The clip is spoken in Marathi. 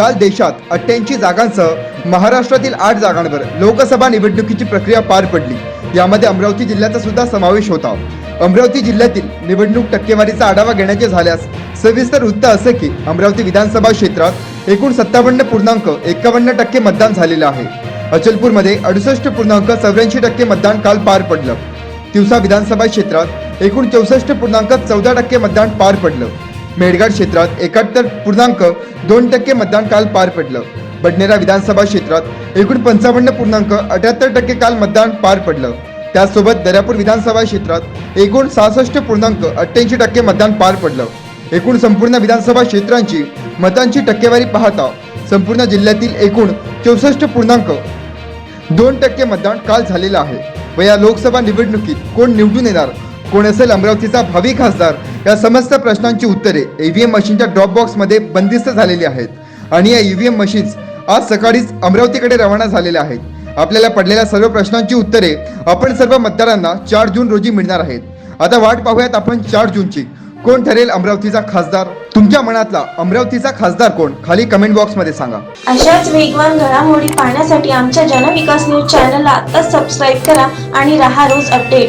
काल देशात अठ्ठ्याऐंशी जागांसह महाराष्ट्रातील आठ जागांवर लोकसभा निवडणुकीची प्रक्रिया पार पडली. यामध्ये अमरावती जिल्ह्याचा सुद्धा समावेश होता. अमरावती जिल्ह्यातील निवडणूक टक्केवारीचा आढावा घेण्याचे झाल्यास सविस्तर वृत्त असे की अमरावती विधानसभा क्षेत्रात एकूण सत्तावन्न पूर्णांक एकावन्न टक्के मतदान झालेलं आहे. अचलपूरमध्ये अडुसष्ट पूर्णांक चौऱ्याऐंशी टक्के मतदान काल पार पडलं. तिवसा विधानसभा क्षेत्रात एकूण चौसष्ट पूर्णांक चौदा टक्के मतदान पार पडलं. मेळघाट क्षेत्रात एकाहत्तर पूर्णांक दोन टक्के मतदान काल पार पडलं. बडनेरा विधानसभा क्षेत्रात एकूण पंचावन्न पूर्णांक अठ्याहत्तर टक्के काल मतदान पार पडलं. त्याचसोबत दर्यापूर विधानसभा क्षेत्रात एकूण सहासष्ट पूर्णांक अठ्ठ्याऐंशी टक्के मतदान पार पडलं. एकूण संपूर्ण विधानसभा क्षेत्रांची मतांची टक्केवारी पाहता संपूर्ण जिल्ह्यातील एकूण चौसष्ट पूर्णांक दोन टक्के मतदान काल झालेलं आहे. व या लोकसभा निवडणुकीत कोण निवडून येणार? कोण असेल अमरावतीचा भावी खासदार? या समस्त प्रश्नांची उत्तरे ईव्हीएम मशीनच्या ड्रॉप बॉक्समध्ये बंदिस्त झालेली आहेत. आणि या ईव्हीएम मशीन्स आज सकाळीच अमरावतीकडे रवाना झालेल्या आहेत. आपल्याला पडलेल्या सर्व प्रश्नांची उत्तरे आपण सर्व मतदारांना चार जून रोजी मिळणार आहेत. आता वाट पाहूयात आपण चार जूनची. कोण ठरेल अमरावतीचा खासदार? तुमच्या मनातला अमरावतीचा खासदार कोण? खाली कमेंट बॉक्समध्ये सांगा. अशाच वेगवान घडामोडी पाहण्यासाठी आमच्या जनविकास न्यूज चॅनलला आत्ताच सबस्क्राईब करा आणि रहा रोज अपडेट